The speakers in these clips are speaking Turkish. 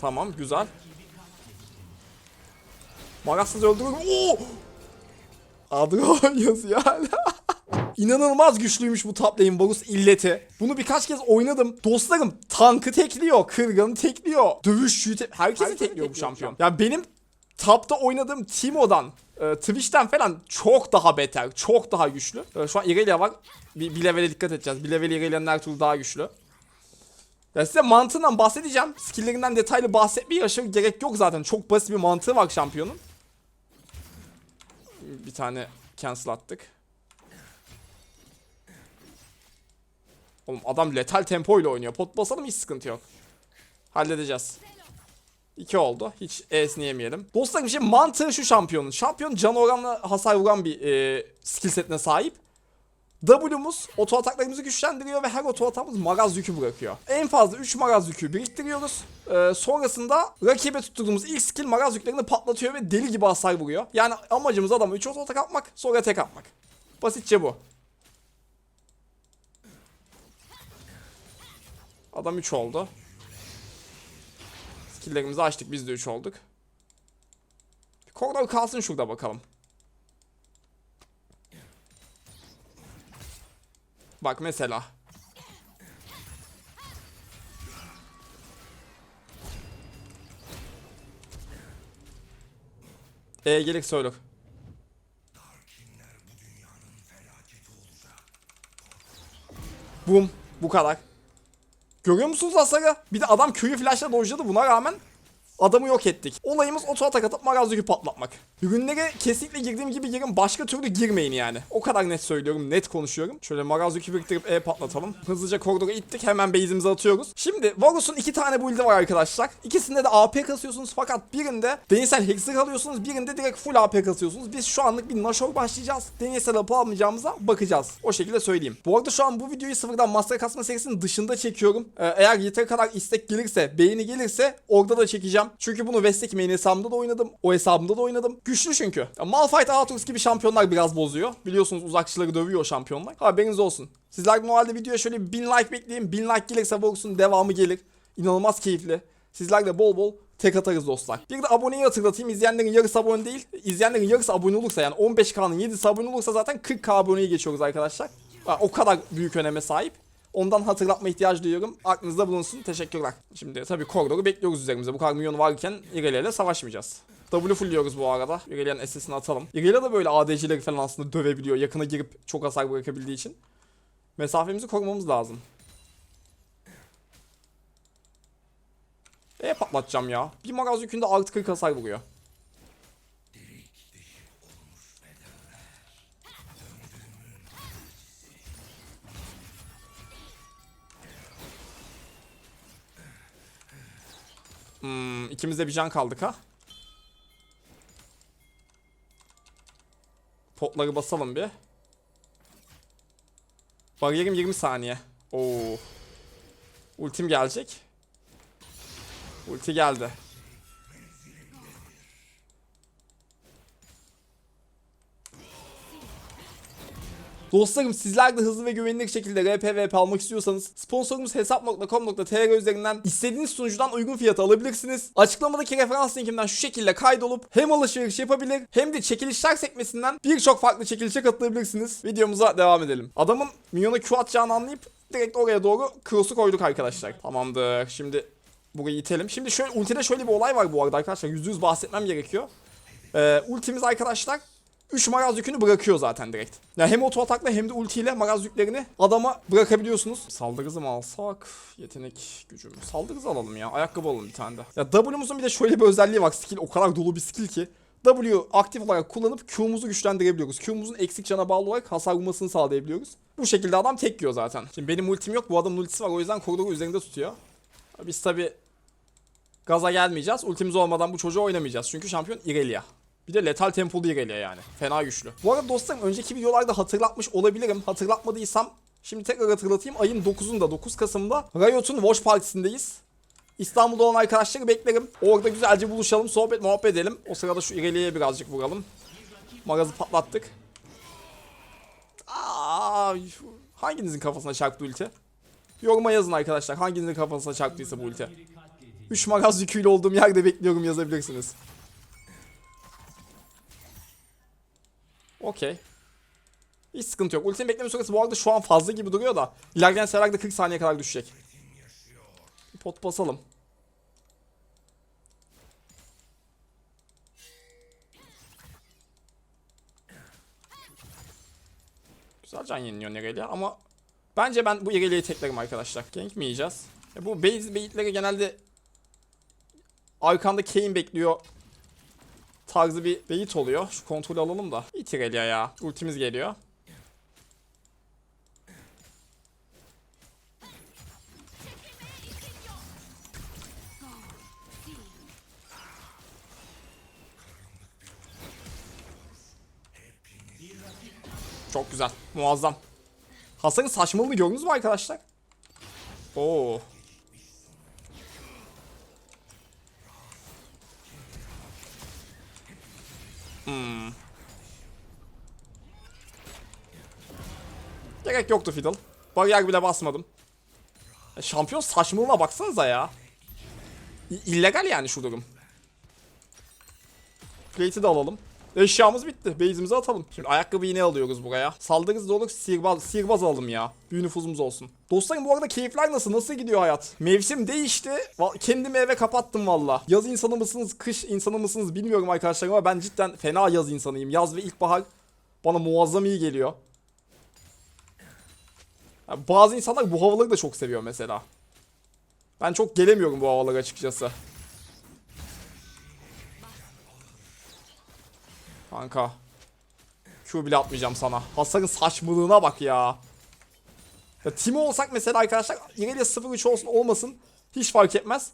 Tamam güzel. Magassız öldürür. Oo! Adro yazıyor. İnanılmaz güçlüymüş bu top lane Varus illeti. Bunu birkaç kez oynadım. Dostlarım tankı tekliyor, kırganı tekliyor, dövüşçüyü te- herkesi tekliyor bu şampiyon. Ya benim tapta oynadığım Timo'dan, e, Twitch'ten falan çok daha beter, çok daha güçlü. E, şu an Irelia var. Bir, bir levele dikkat edeceğiz. Bir level Irelia'nın her türlü daha güçlü. Ya size mantığından bahsedeceğim. Skill'lerinden detaylı bahsetmeye aşırı gerek yok zaten. Çok basit bir mantığı var şampiyonun. Bir tane cancel attık. Oğlum adam letal tempo ile oynuyor. Pot basalım hiç sıkıntı yok. Halledeceğiz. 2 oldu. Hiç esneyemeyelim. Dostlarım şimdi mantığı şu şampiyonun. Şampiyon can oranlı hasar vuran bir e, skill setine sahip. W'muz oto ataklarımızı güçlendiriyor ve her oto atağımız maraz yükü bırakıyor. En fazla 3 maraz yükü biriktiriyoruz. Ee, sonrasında rakibe tutturduğumuz ilk skill maraz yüklerini patlatıyor ve deli gibi hasar vuruyor. Yani amacımız adamı 3 oto atak atmak sonra tek atmak. Basitçe bu. Adam 3 oldu. Skilllerimizi açtık biz de 3 olduk. Koridor kalsın şurada bakalım. Bak mesela. E gelik söyle. Bum. Bu kadar. Görüyor musunuz hasarı? Bir de adam köyü flashla dojladı buna rağmen adamı yok ettik. Olayımız oto atak atıp marazlıkı patlatmak. Ürünlere kesinlikle girdiğim gibi girin başka türlü girmeyin yani. O kadar net söylüyorum net konuşuyorum. Şöyle marazlıkı biriktirip E patlatalım. Hızlıca koridora ittik hemen base'imizi atıyoruz. Şimdi Varus'un iki tane build'i var arkadaşlar. İkisinde de AP kasıyorsunuz fakat birinde deneysel hexer alıyorsunuz. Birinde direkt full AP kasıyorsunuz. Biz şu anlık bir Nashor başlayacağız. Deneysel AP almayacağımıza bakacağız. O şekilde söyleyeyim. Bu arada şu an bu videoyu sıfırdan master kasma serisinin dışında çekiyorum. Ee, eğer yeteri kadar istek gelirse, beğeni gelirse orada da çekeceğim. Çünkü bunu West'teki main hesabımda da oynadım. O hesabımda da oynadım. Güçlü çünkü. Ya, Malphite, Aatrox gibi şampiyonlar biraz bozuyor. Biliyorsunuz uzakçıları dövüyor o şampiyonlar. Haberiniz olsun. Sizler bu halde videoya şöyle bir bin like bekleyin. Bin like gelirse Vox'un devamı gelir. İnanılmaz keyifli. Sizler de bol bol tek atarız dostlar. Bir de aboneyi hatırlatayım. İzleyenlerin yarısı abone değil. İzleyenlerin yarısı abone olursa yani 15K'nın 7'si abone olursa zaten 40K aboneyi geçiyoruz arkadaşlar. O kadar büyük öneme sahip. Ondan hatırlatma ihtiyacı duyuyorum. Aklınızda bulunsun. Teşekkürler. Şimdi tabii koridoru bekliyoruz üzerimize. Bu kadar milyon varken Irelia ile savaşmayacağız. W fullliyoruz bu arada. Irelia'nın SS'ini atalım. Irelia da böyle ADC'leri falan aslında dövebiliyor. Yakına girip çok hasar bırakabildiği için. Mesafemizi korumamız lazım. E patlatacağım ya. Bir maraz yükünde artı 40 hasar vuruyor. Hmm, ikimiz bir can kaldık ha. Potları basalım bir. Bariyerim 20 saniye. Oo. Ultim gelecek. Ulti geldi. Dostlarım sizler de hızlı ve güvenilir şekilde RP VP almak istiyorsanız sponsorumuz hesap.com.tr üzerinden istediğiniz sunucudan uygun fiyata alabilirsiniz. Açıklamadaki referans linkimden şu şekilde kaydolup hem alışveriş yapabilir hem de çekilişler sekmesinden birçok farklı çekilişe katılabilirsiniz. Videomuza devam edelim. Adamın minyona Q atacağını anlayıp direkt oraya doğru cross'u koyduk arkadaşlar. Tamamdır. Şimdi burayı itelim. Şimdi şöyle ultide şöyle bir olay var bu arada arkadaşlar. %100 bahsetmem gerekiyor. Ee, ultimiz arkadaşlar 3 maraz yükünü bırakıyor zaten direkt. Yani hem oto atakla hem de ultiyle maraz yüklerini adama bırakabiliyorsunuz. Saldırı hızı mı alsak? Yetenek gücüm. Saldırı hızı alalım ya. Ayakkabı alalım bir tane de. Ya W'muzun bir de şöyle bir özelliği var. Skill o kadar dolu bir skill ki. W aktif olarak kullanıp Q'muzu güçlendirebiliyoruz. Q'muzun eksik cana bağlı olarak hasar vurmasını sağlayabiliyoruz. Bu şekilde adam tek yiyor zaten. Şimdi benim ultim yok. Bu adamın ultisi var. O yüzden koridoru üzerinde tutuyor. Biz tabi gaza gelmeyeceğiz. Ultimiz olmadan bu çocuğu oynamayacağız. Çünkü şampiyon Irelia. Bir de letal tempolu Irelia yani. Fena güçlü. Bu arada dostlarım önceki videolarda hatırlatmış olabilirim. Hatırlatmadıysam şimdi tekrar hatırlatayım. Ayın 9'unda 9 Kasım'da Riot'un Watch Partisi'ndeyiz. İstanbul'da olan arkadaşları beklerim. Orada güzelce buluşalım, sohbet muhabbet edelim. O sırada şu Irelia'ya birazcık vuralım. Marazı patlattık. Aa, hanginizin kafasına çarptı ulti? Yoruma yazın arkadaşlar. Hanginizin kafasına çarptıysa bu ulti. 3 maraz yüküyle olduğum yerde bekliyorum yazabilirsiniz. Okey. Hiç sıkıntı yok. Ultinin bekleme süresi bu arada şu an fazla gibi duruyor da. İlerleyen seferde 40 saniye kadar düşecek. Pot basalım. Güzel can yeniliyor Irelia ama bence ben bu Irelia'yı teklerim arkadaşlar. Gank mi yiyeceğiz? Ya bu base baitleri genelde arkanda Kayn bekliyor tarzı bir bait oluyor. Şu kontrolü alalım da. İt Irelia ya. Ultimiz geliyor. Çok güzel. Muazzam. Hasan'ın saçmalığını gördünüz mü arkadaşlar? Oo. Hmm. Yoktu Fiddle. Bariyer bile basmadım. Ya Şampiyon saçmalığına baksanıza ya. İ- illegal yani şu durum. Plate'i de alalım. Eşyamız bitti. Base'imizi atalım. Şimdi ayakkabı yine alıyoruz buraya. Saldırı hızlı olur. Sihirbaz, sihirbaz alalım ya. Büyü nüfuzumuz olsun. Dostlarım bu arada keyifler nasıl? Nasıl gidiyor hayat? Mevsim değişti. Kendimi eve kapattım valla. Yaz insanı mısınız? Kış insanı mısınız? Bilmiyorum arkadaşlar ama ben cidden fena yaz insanıyım. Yaz ve ilkbahar bana muazzam iyi geliyor. Ya bazı insanlar bu havaları da çok seviyor mesela. Ben çok gelemiyorum bu havalara açıkçası. Kanka. Q bile atmayacağım sana. Hasarın saçmalığına bak ya. Ya Timo olsak mesela arkadaşlar Irelia 0-3 olsun olmasın hiç fark etmez.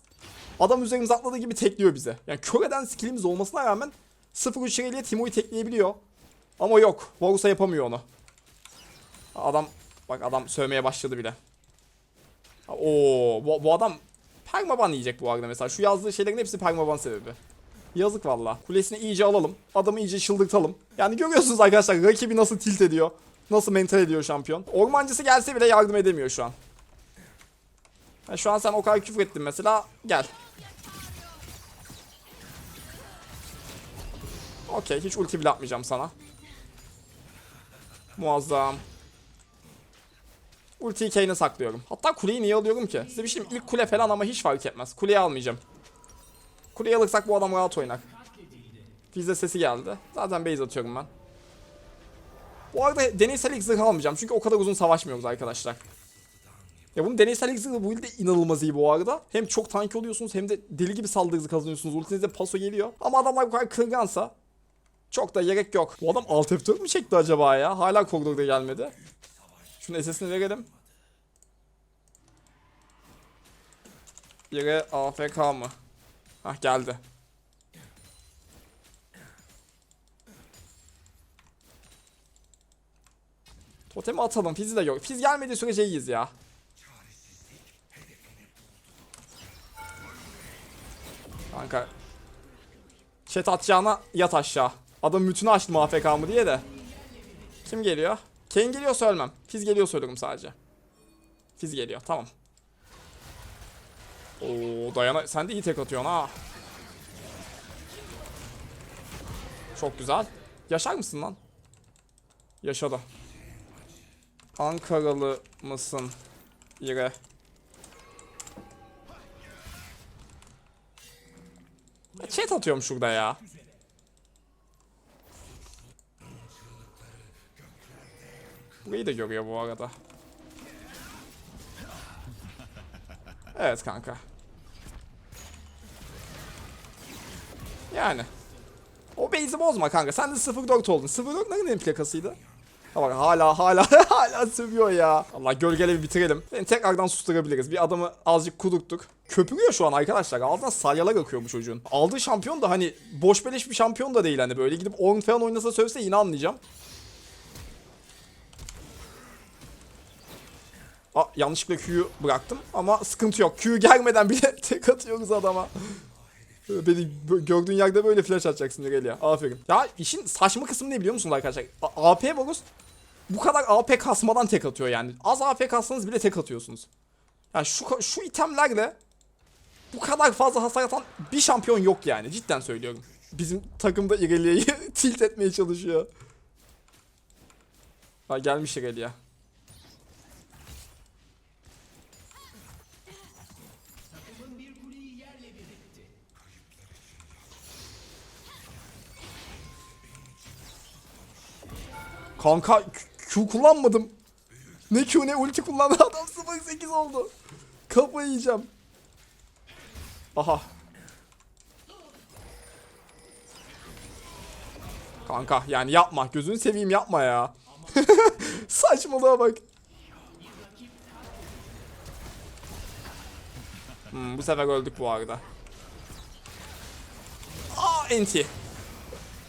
Adam üzerimize atladığı gibi tekliyor bize. Yani kör eden skillimiz olmasına rağmen 0-3 Irelia Timo'yu tekleyebiliyor. Ama yok. Varus'a yapamıyor onu. Adam bak adam sövmeye başladı bile. Oo bu, bu adam permaban yiyecek bu arada mesela. Şu yazdığı şeylerin hepsi permaban sebebi. Yazık valla. Kulesini iyice alalım. Adamı iyice çıldırtalım. Yani görüyorsunuz arkadaşlar rakibi nasıl tilt ediyor. Nasıl mental ediyor şampiyon. Ormancısı gelse bile yardım edemiyor şu an. Ha, şu an sen o kadar küfür ettin mesela. Gel. Okey hiç ulti bile atmayacağım sana. Muazzam. Ultiyi Kane'e saklıyorum. Hatta kuleyi niye alıyorum ki? Size bir şey ilk kule falan ama hiç fark etmez. Kuleyi almayacağım. Kuleyi alırsak bu adam rahat oynar. Fizde sesi geldi. Zaten base atıyorum ben. Bu arada deneysel ilk zırh almayacağım. Çünkü o kadar uzun savaşmıyoruz arkadaşlar. Ya bunun deneysel ilk zırhı bu ilde inanılmaz iyi bu arada. Hem çok tank oluyorsunuz hem de deli gibi saldırı hızı kazanıyorsunuz. Ultinizde paso geliyor. Ama adamlar bu kadar kırgansa çok da gerek yok. Bu adam alt F4 mü çekti acaba ya? Hala koridorda gelmedi. Şunun SS'ini verelim. Biri AFK mı? Hah geldi. Totemi atalım. Fizi de yok. Fiz gelmediği sürece iyiyiz ya. Kanka. Chat atacağına yat aşağı. Adam mütünü açtım AFK mı diye de. Kim geliyor? Kane geliyor söylemem. Fiz geliyor söylerim sadece. Fiz geliyor tamam. Oo dayana sen de iyi tek atıyorsun ha. Çok güzel. Yaşar mısın lan? Yaşadı. Ankaralı mısın? İre. Chat atıyorum şurada ya. Burayı da görüyor bu arada. Evet kanka. Yani. O base'i bozma kanka. Sen de 04 oldun. 04 nerenin plakasıydı? Ha bak hala hala hala sövüyor ya. Allah gölgelevi bitirelim. Seni tekrardan susturabiliriz. Bir adamı azıcık kudurttuk. Köpürüyor şu an arkadaşlar. Ağzından salyalar akıyor bu çocuğun. Aldığı şampiyon da hani boş beleş bir şampiyon da değil hani böyle gidip Orn falan oynasa sövse yine anlayacağım. Aa, yanlışlıkla Q'yu bıraktım ama sıkıntı yok. Q gelmeden bile tek atıyoruz adama. Beni gördüğün yerde böyle flash atacaksın Irelia. Aferin. Ya işin saçma kısmı ne biliyor musunuz arkadaşlar? A- AP Varus bu kadar AP kasmadan tek atıyor yani. Az AP kassanız bile tek atıyorsunuz. Yani şu, şu itemlerle bu kadar fazla hasar atan bir şampiyon yok yani. Cidden söylüyorum. Bizim takımda İrelia'yı tilt etmeye çalışıyor. Ha gelmiş İrelia. Kanka Q- kullanmadım. Ne Q ne ulti kullandı adam 08 oldu. Kafayı yiyeceğim. Aha. Kanka yani yapma. Gözünü seveyim yapma ya. Saçmalığa bak. Hmm, bu sefer öldük bu arada. Aa enti.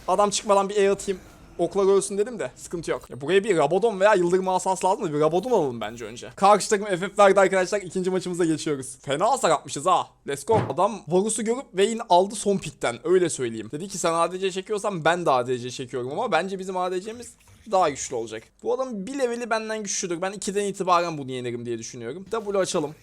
Adam çıkmadan bir E atayım. Oklar ölsün dedim de sıkıntı yok. Ya buraya bir Rabadon veya Yıldırım asas lazım da bir Rabadon alalım bence önce. Karşı takım FF verdi arkadaşlar ikinci maçımıza geçiyoruz. Fena hasar atmışız ha. Let's go. Adam Varus'u görüp Vayne aldı son pikten öyle söyleyeyim. Dedi ki sen ADC çekiyorsan ben de ADC çekiyorum ama bence bizim ADC'miz daha güçlü olacak. Bu adam bir leveli benden güçlüdür. Ben 2'den itibaren bunu yenerim diye düşünüyorum. W açalım.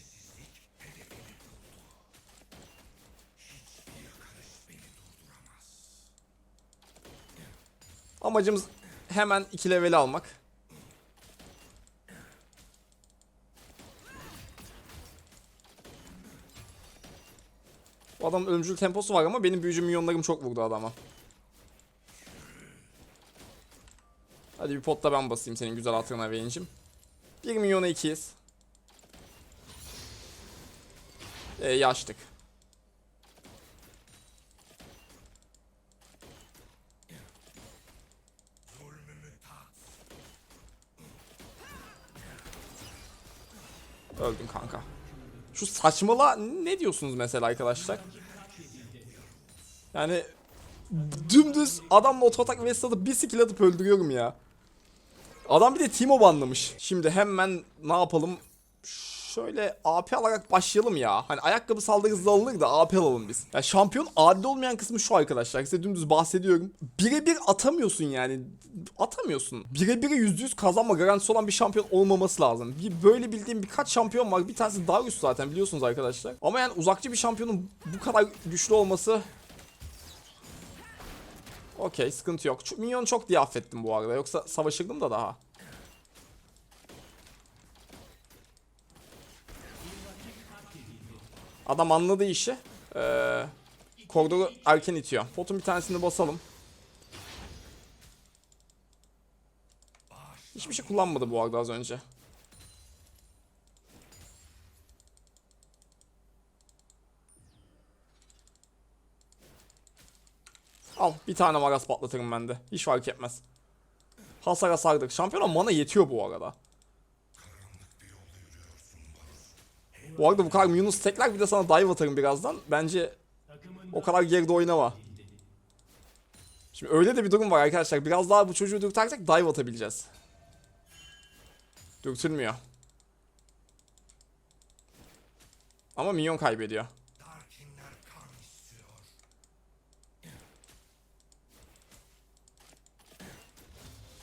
Amacımız hemen 2 leveli almak. Bu adamın ölümcül temposu var ama benim büyücü milyonlarım çok vurdu adama. Hadi bir pot da ben basayım senin güzel hatırına Vayne'cim. 1 milyona 2'yiz. Ee, yaştık. Öldün kanka. Şu saçmalığa ne diyorsunuz mesela arkadaşlar? Yani dümdüz adamla otoatak ve stadı bir skill atıp öldürüyorum ya. Adam bir de Timo banlamış. Şimdi hemen ne yapalım? Şöyle AP alarak başlayalım ya. Hani ayakkabı saldırı hızlı alınır da AP alalım biz. Ya şampiyon adil olmayan kısmı şu arkadaşlar. Size dümdüz bahsediyorum. Birebir atamıyorsun yani. Atamıyorsun. Birebir %100 kazanma garantisi olan bir şampiyon olmaması lazım. Bir, böyle bildiğim birkaç şampiyon var. Bir tanesi Darius zaten biliyorsunuz arkadaşlar. Ama yani uzakçı bir şampiyonun bu kadar güçlü olması Okey sıkıntı yok. Minyon çok diye affettim bu arada. Yoksa savaşırdım da daha. Adam anladı işi. Ee, koridoru erken itiyor. Potun bir tanesini basalım. Hiçbir şey kullanmadı bu arada az önce. Al bir tane magas patlatırım ben de. Hiç fark etmez. Hasar hasardık. Şampiyona mana yetiyor bu arada. Bu arada bu kadar Yunus tekrar bir de sana dive atarım birazdan. Bence o kadar geride oynama. Şimdi öyle de bir durum var arkadaşlar. Biraz daha bu çocuğu dürtersak dive atabileceğiz. Dürtülmüyor. Ama minyon kaybediyor.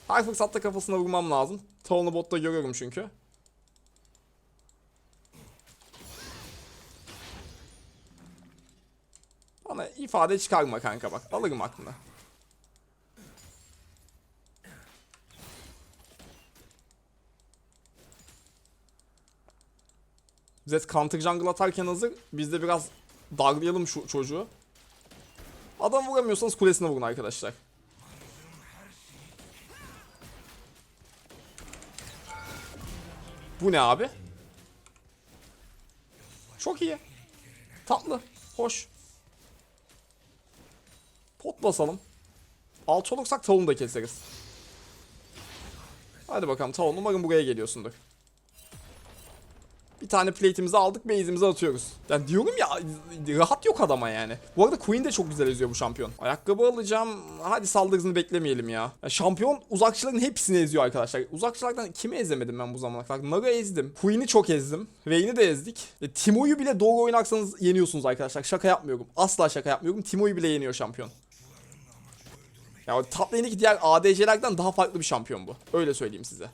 Her fırsatta kafasına vurmam lazım. Talon'u botta görüyorum çünkü. Bana ifade çıkarma kanka bak. Alırım aklına. Zed counter jungle atarken hazır. Biz de biraz darlayalım şu çocuğu. Adam vuramıyorsanız kulesine vurun arkadaşlar. Bu ne abi? Çok iyi. Tatlı. Hoş. Pot basalım. Alt olursak tavuğunu da keseriz. Hadi bakalım tavuğun umarım buraya geliyorsundur. Bir tane plate'imizi aldık base'imizi atıyoruz. Yani diyorum ya rahat yok adama yani. Bu arada Queen de çok güzel eziyor bu şampiyon. Ayakkabı alacağım. Hadi saldırısını beklemeyelim ya. ya şampiyon uzakçıların hepsini eziyor arkadaşlar. Uzakçılardan kimi ezemedim ben bu zamana kadar? Naga ezdim. Queen'i çok ezdim. Vayne'i de ezdik. E, Timo'yu bile doğru oynarsanız yeniyorsunuz arkadaşlar. Şaka yapmıyorum. Asla şaka yapmıyorum. Timo'yu bile yeniyor şampiyon. Yani top lane'deki diğer ADC'lerden daha farklı bir şampiyon bu. Öyle söyleyeyim size.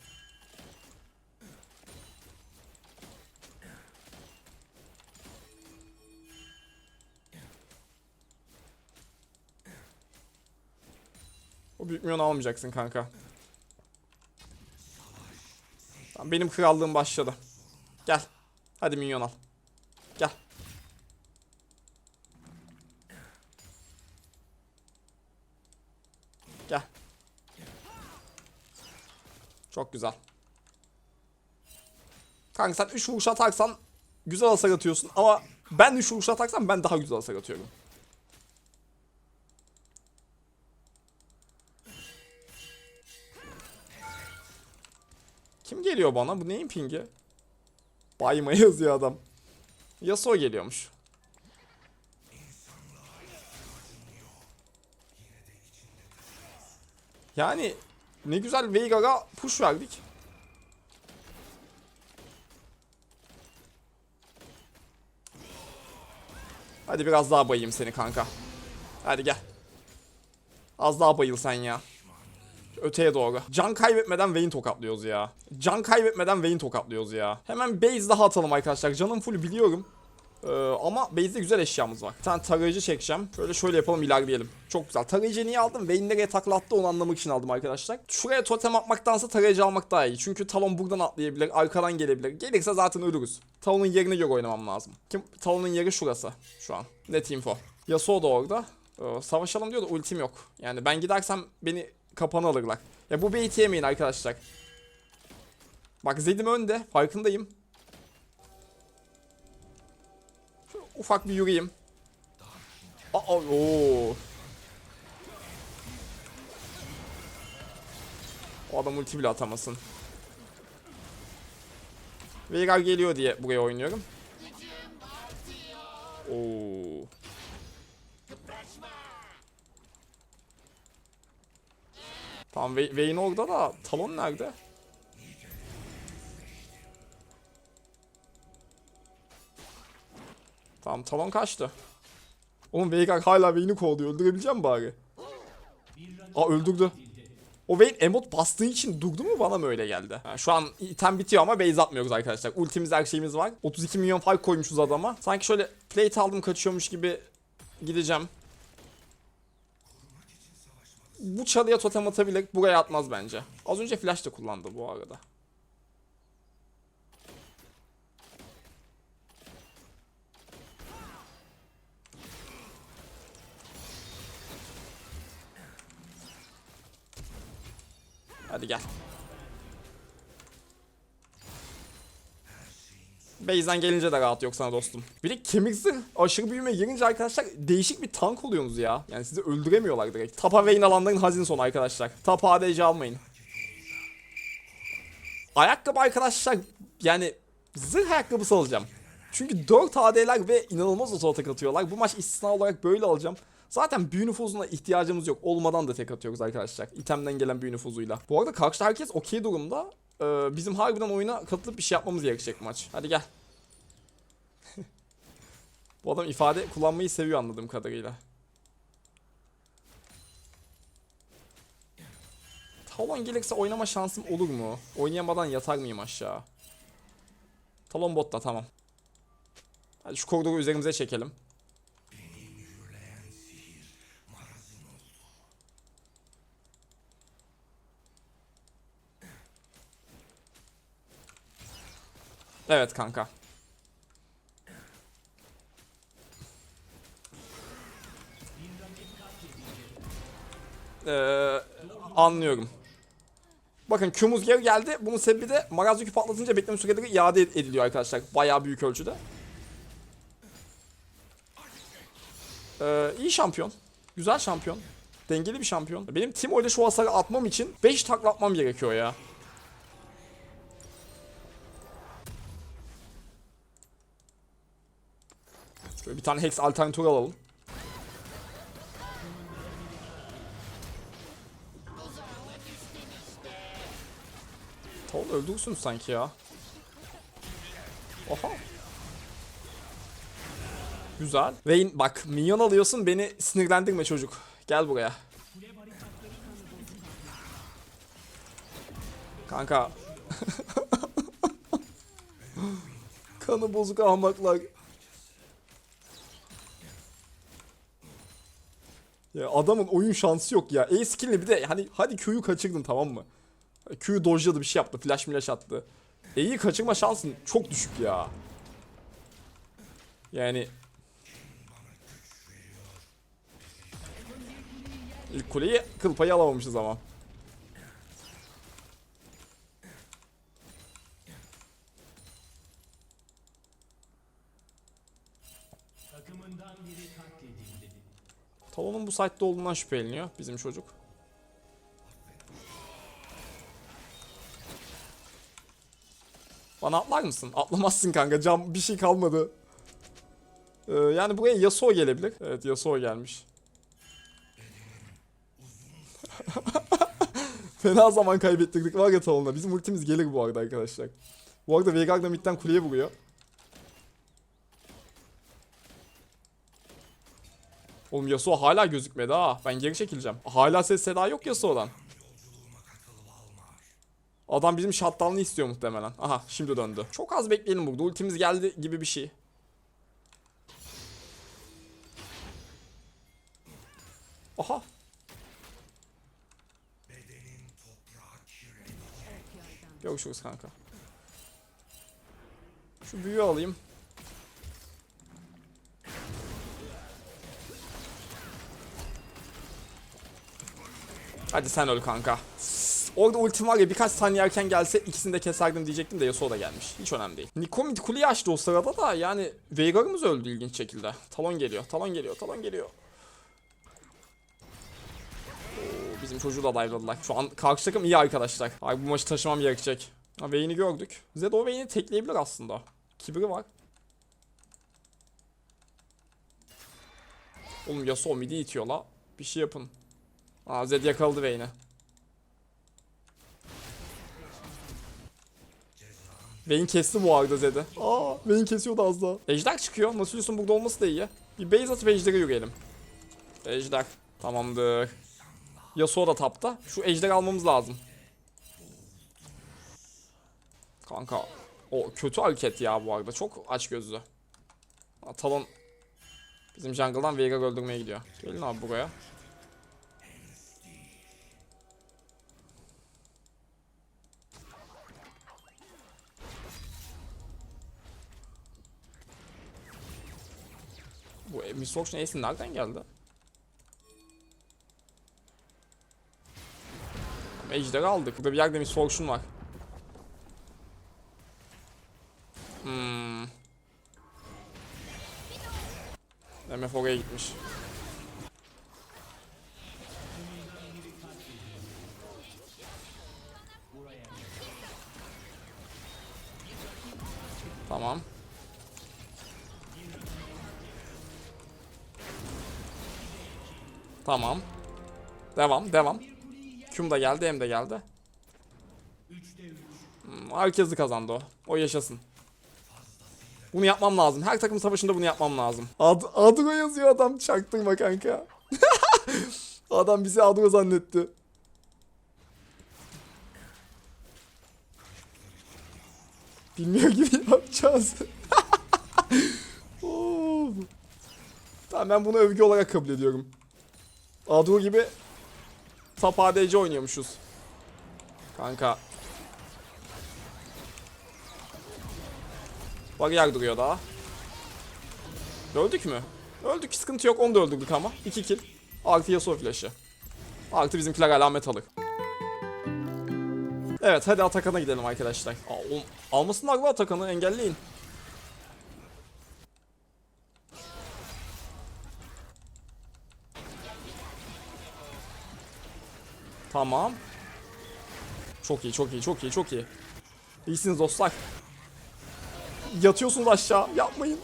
O büyük milyon almayacaksın kanka. Benim krallığım başladı. Gel. Hadi minyon al. Çok güzel. Kanka sen 3 vuruş atarsan güzel hasar atıyorsun ama ben 3 vuruş atarsam ben daha güzel hasar atıyorum. Kim geliyor bana? Bu neyin pingi? Bayma yazıyor adam. Yasuo geliyormuş. Yani ne güzel Veigar'a push verdik. Hadi biraz daha bayayım seni kanka. Hadi gel. Az daha bayıl sen ya. Öteye doğru. Can kaybetmeden Vayne tokatlıyoruz ya. Can kaybetmeden Vayne tokatlıyoruz ya. Hemen base daha atalım arkadaşlar. Canım full biliyorum. Ee, ama base'de güzel eşyamız var. Bir tane tarayıcı çekeceğim. Şöyle şöyle yapalım ilerleyelim. Çok güzel. Tarayıcı niye aldım? Vayne taklattı onu anlamak için aldım arkadaşlar. Şuraya totem atmaktansa tarayıcı almak daha iyi. Çünkü Talon buradan atlayabilir, arkadan gelebilir. Gelirse zaten ölürüz. Talon'un yerine göre oynamam lazım. Kim? Talon'un yeri şurası şu an. Net info. Yasuo da orada. Ee, savaşalım diyor da ultim yok. Yani ben gidersem beni kapanı alırlar. Ya bu bait'i yemeyin arkadaşlar. Bak Zed'im önde. Farkındayım. Ufak bir yürüyeyim. Aa, oo. O adam ulti bile atamasın. Veigar geliyor diye buraya oynuyorum. Oo. Tamam Vayne orada da Talon nerede? Tamam Talon kaçtı. Oğlum Veigar hala Vayne'i kovalıyor. Öldürebileceğim bari. Aa öldürdü. O Vayne emot bastığı için durdu mu bana mı öyle geldi? Ha, şu an item bitiyor ama base atmıyoruz arkadaşlar. Ultimiz her şeyimiz var. 32 milyon fark koymuşuz adama. Sanki şöyle plate aldım kaçıyormuş gibi gideceğim. Bu çalıya totem atabilir. Buraya atmaz bence. Az önce flash da kullandı bu arada. Hadi gel. Base'den gelince de rahat yok sana dostum. Bir de kemik aşırı büyüme girince arkadaşlar değişik bir tank oluyorsunuz ya. Yani sizi öldüremiyorlar direkt. Tapa Vayne alanların hazin sonu arkadaşlar. Tapa ADC almayın. Ayakkabı arkadaşlar yani zırh ayakkabısı alacağım. Çünkü 4 AD'ler ve inanılmaz oto atak atıyorlar. Bu maç istisna olarak böyle alacağım. Zaten büyü nüfuzuna ihtiyacımız yok. Olmadan da tek atıyoruz arkadaşlar. İtemden gelen büyü nüfuzuyla. Bu arada karşıda herkes okey durumda. Ee, bizim harbiden oyuna katılıp bir şey yapmamız gerekecek maç. Hadi gel. Bu adam ifade kullanmayı seviyor anladığım kadarıyla. Talon gelirse oynama şansım olur mu? Oynayamadan yatar mıyım aşağı? Talon botta tamam. Hadi şu koridoru üzerimize çekelim. Evet kanka. Ee, anlıyorum. Bakın Q'muz geri geldi. Bunun sebebi de Marazuk'u patlatınca bekleme süreleri iade ed- ediliyor arkadaşlar. Bayağı büyük ölçüde. Ee, iyi şampiyon. Güzel şampiyon. Dengeli bir şampiyon. Benim Timo ile şu hasarı atmam için 5 takla atmam gerekiyor ya. Şöyle bir tane Hex alternatör alalım. Tamam öldürsün sanki ya. Oha. Güzel. Vayne bak minyon alıyorsun beni sinirlendirme çocuk. Gel buraya. Kanka. Kanı bozuk ahmaklar. Ya adamın oyun şansı yok ya. E skill'le bir de hani hadi Q'yu kaçırdın tamam mı? Q'yu dojladı bir şey yaptı. Flash milash attı. E'yi kaçırma şansın çok düşük ya. Yani İlk kuleyi kıl payı alamamışız ama. Talon'un bu site'de olduğundan şüpheleniyor bizim çocuk. Bana atlar mısın? Atlamazsın kanka. Cam bir şey kalmadı. Ee, yani buraya Yasuo gelebilir. Evet Yasuo gelmiş. Fena zaman kaybettirdik var ya Talon'a. Bizim ultimiz gelir bu arada arkadaşlar. Bu arada Veigar da midden kuleye vuruyor. Oğlum Yasuo hala gözükmedi ha. Ben geri çekileceğim. Hala ses seda yok Yasuo'dan. Adam bizim shutdown'ı istiyor muhtemelen. Aha şimdi döndü. Çok az bekleyelim burada. Ultimiz geldi gibi bir şey. Aha. Görüşürüz kanka. Şu büyüğü alayım. Hadi sen öl kanka. Orada ultim var ya birkaç saniye erken gelse ikisini de keserdim diyecektim de Yasuo da gelmiş. Hiç önemli değil. Niko mid kuleyi açtı o sırada da yani Veigar'ımız öldü ilginç şekilde. Talon geliyor, talon geliyor, talon geliyor. Oo, bizim çocuğu da dive'ladılar. Şu an karşı takım iyi arkadaşlar. Ay bu maçı taşımam gerekecek. Ha Vayne'i gördük. Zed o Vayne'i tekleyebilir aslında. Kibri var. Oğlum Yasuo midi itiyor la. Bir şey yapın. Aa Zed yakaladı Vayne'i. Vayne kesti bu arada Zed'i. Aa Vayne kesiyordu az daha. Ejder çıkıyor. Nausilus'un burada olması da iyi. Bir base atıp Ejder'e yürüyelim. Ejder. Tamamdır. Yasuo da tapta. Şu Ejder almamız lazım. Kanka. O kötü hareket ya bu arada. Çok aç gözlü. Talon bizim jungle'dan Veigar öldürmeye gidiyor. Gelin abi buraya. Bu Auction Ace'in nereden geldi? Ejder'i aldık. Burada bir yerde Auction var. Hmm. MF oraya gitmiş. Tamam. Tamam. Devam, devam. Küm de geldi, hem de geldi. Hmm, herkesi kazandı o. O yaşasın. Bunu yapmam lazım. Her takım savaşında bunu yapmam lazım. Ad Adro yazıyor adam. Çaktırma kanka. adam bizi Adro zannetti. Bilmiyor gibi yapacağız. Tamam ben bunu övgü olarak kabul ediyorum. Adro gibi top ADC oynuyormuşuz. Kanka. Bariyer duruyor daha. Öldük mü? Öldük sıkıntı yok onu da öldürdük ama. 2 kill. Artı Yasuo flash'ı. Artı bizimkiler alamet alır. Evet hadi Atakan'a gidelim arkadaşlar. Aa, almasınlar mı Atakan'ı engelleyin. Tamam. Çok iyi, çok iyi, çok iyi, çok iyi. İyisiniz dostlar. Yatıyorsunuz aşağı. Yapmayın.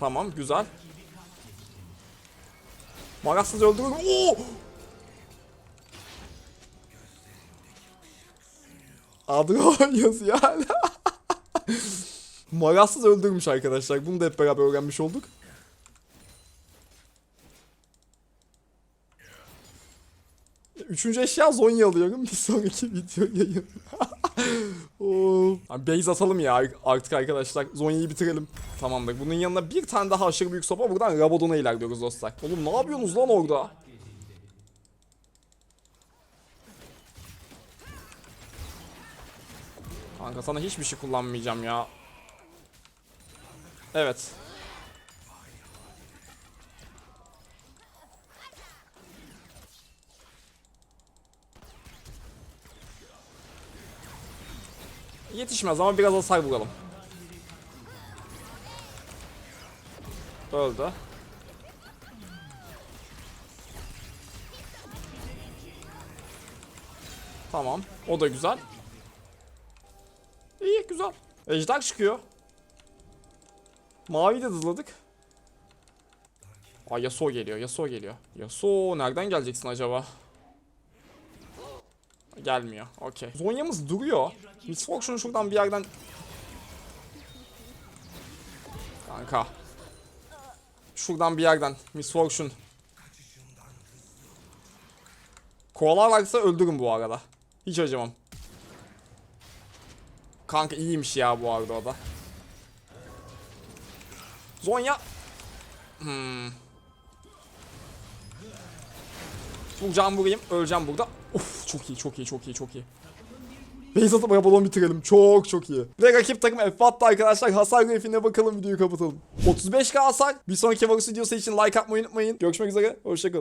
Tamam, güzel. Magassız öldürür. Oo! Adro yazıyor hala. Magassız öldürmüş arkadaşlar. Bunu da hep beraber öğrenmiş olduk. Üçüncü eşya Zonya alıyorum. Bir sonraki video yayın. Abi base atalım ya artık arkadaşlar. Zonya'yı bitirelim. Tamamdır. Bunun yanına bir tane daha aşırı büyük sopa. Buradan Rabadon'a ilerliyoruz dostlar. Oğlum ne yapıyorsunuz lan orada? Kanka sana hiçbir şey kullanmayacağım ya. Evet. Yetişmez ama biraz hasar vuralım. Öldü. Tamam. O da güzel. İyi güzel. Ejder çıkıyor. Mavi de hızladık. Aa Yasuo geliyor. Yasuo geliyor. Yasuo nereden geleceksin acaba? Gelmiyor. Okey. Zonya'mız duruyor. Miss Fortune şuradan bir yerden... Kanka. Şuradan bir yerden. Miss Fortune. Kovalarlarsa öldürün bu arada. Hiç acımam. Kanka iyiymiş ya bu arada o da. Zonya. Hmm. Vuracağım vurayım. Öleceğim burada. Of çok iyi çok iyi çok iyi çok iyi. Base atıp Rabadon bitirelim. Çok çok iyi. Ve rakip takım F attı arkadaşlar. Hasar grafiğine bakalım videoyu kapatalım. 35k hasar. Bir sonraki Varus videosu için like atmayı unutmayın. Görüşmek üzere. Hoşçakalın.